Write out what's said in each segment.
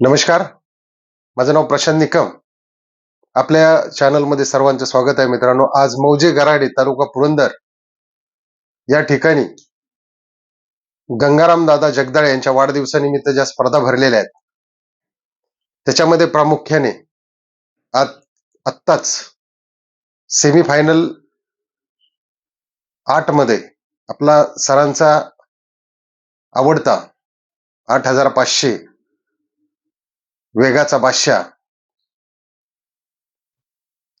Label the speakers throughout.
Speaker 1: नमस्कार. माझं नाव प्रशांत निकम. आपल्या चॅनलमध्ये सर्वांचं स्वागत आहे मित्रांनो. आज मौजे गराडे तालुका पुरंदर या ठिकाणी गंगाराम दादा जगदाळे यांच्या वाढदिवसानिमित्त ज्या स्पर्धा भरलेल्या आहेत त्याच्यामध्ये प्रामुख्याने आज आत्ताच सेमीफायनल आठमध्ये आपला सरांचा आवडता आठ हजार पाचशे वेगाचा बादशाह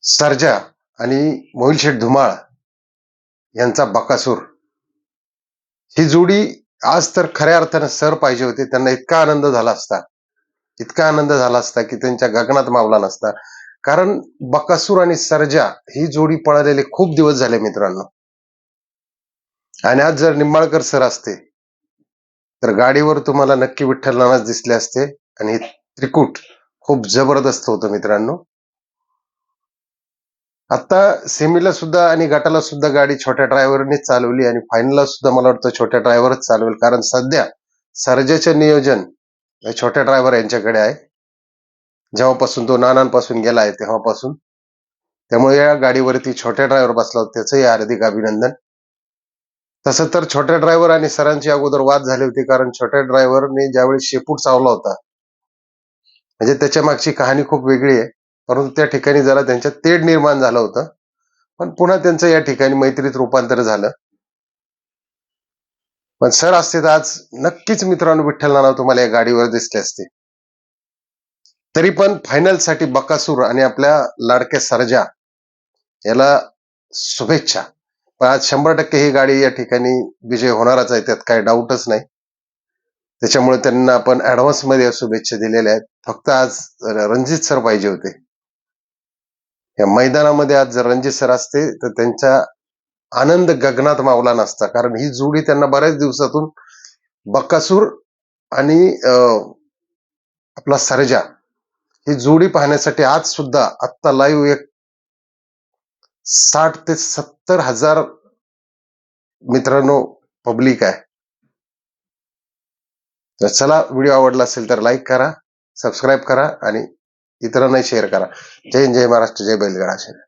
Speaker 1: सर्जा आणि मोहिलशेठ धुमाळ यांचा बकासूर. ही जोडी आज तर खऱ्या अर्थानं सर पाहिजे होते. त्यांना इतका आनंद झाला असता इतका आनंद झाला असता की त्यांच्या गगनात मावला नसता. कारण बकासूर आणि सर्जा ही जोडी पळालेले खूप दिवस झाले मित्रांनो. आणि आज जर निंबाळकर सर असते तर गाडीवर तुम्हाला नक्की विठ्ठल नानाच दिसले असते आणि त्रिकूट खूप जबरदस्त होतं मित्रांनो. आता सेमीला सुद्धा आणि गटाला सुद्धा गाडी छोट्या ड्रायव्हरनेच चालवली आणि फायनलला सुद्धा मला वाटतं छोट्या ड्रायव्हरच चालवेल. कारण सध्या सर्जेचे नियोजन हे छोट्या ड्रायव्हर यांच्याकडे आहे. जेव्हापासून तो नानांपासून गेला आहे तेव्हापासून. त्यामुळे या गाडीवरती छोट्या ड्रायव्हर बसला होता त्याचंही हार्दिक अभिनंदन. तसं तर छोट्या ड्रायव्हर आणि सरांची अगोदर वाद झाली होती कारण छोट्या ड्रायव्हरने ज्यावेळी शेपूट चावला होता म्हणजे त्याच्या मागची कहाणी खूप वेगळी आहे. परंतु त्या ठिकाणी जरा त्यांच्यात तेढ निर्माण झालं होतं. पण पुन्हा त्यांचं या ठिकाणी मैत्रीत रूपांतर झालं. पण सर असते तर आज नक्कीच मित्रांनो विठ्ठल नाना तुम्हाला या गाडीवर दिसले असते. तरी पण फायनलसाठी बकासूर आणि आपल्या लाडक्या सरजा याला शुभेच्छा. पण आज शंभर टक्के ही गाडी या ठिकाणी विजय होणारच आहे त्यात काही डाऊटच नाही. त्याच्यामुळे त्यांना आपण ऍडव्हान्समध्ये शुभेच्छा दिलेल्या आहेत. फक्त आज रणजित सर पाहिजे होते. या मैदानामध्ये आज जर रणजित सर असते तर त्यांचा आनंद गगनात मावला नसता. कारण ही जोडी त्यांना बऱ्याच दिवसातून बक्कासूर आणि आपला सर्जा ही जोडी पाहण्यासाठी आज सुद्धा आत्ता लाईव्ह एक साठ ते सत्तर हजार मित्रांनो पब्लिक आहे. तर चला व्हिडिओ आवडला असेल तर लाईक करा सबस्क्राईब करा आणि इतरांनाही शेअर करा. जय जय महाराष्ट्र जय बैलगाडा. शरीर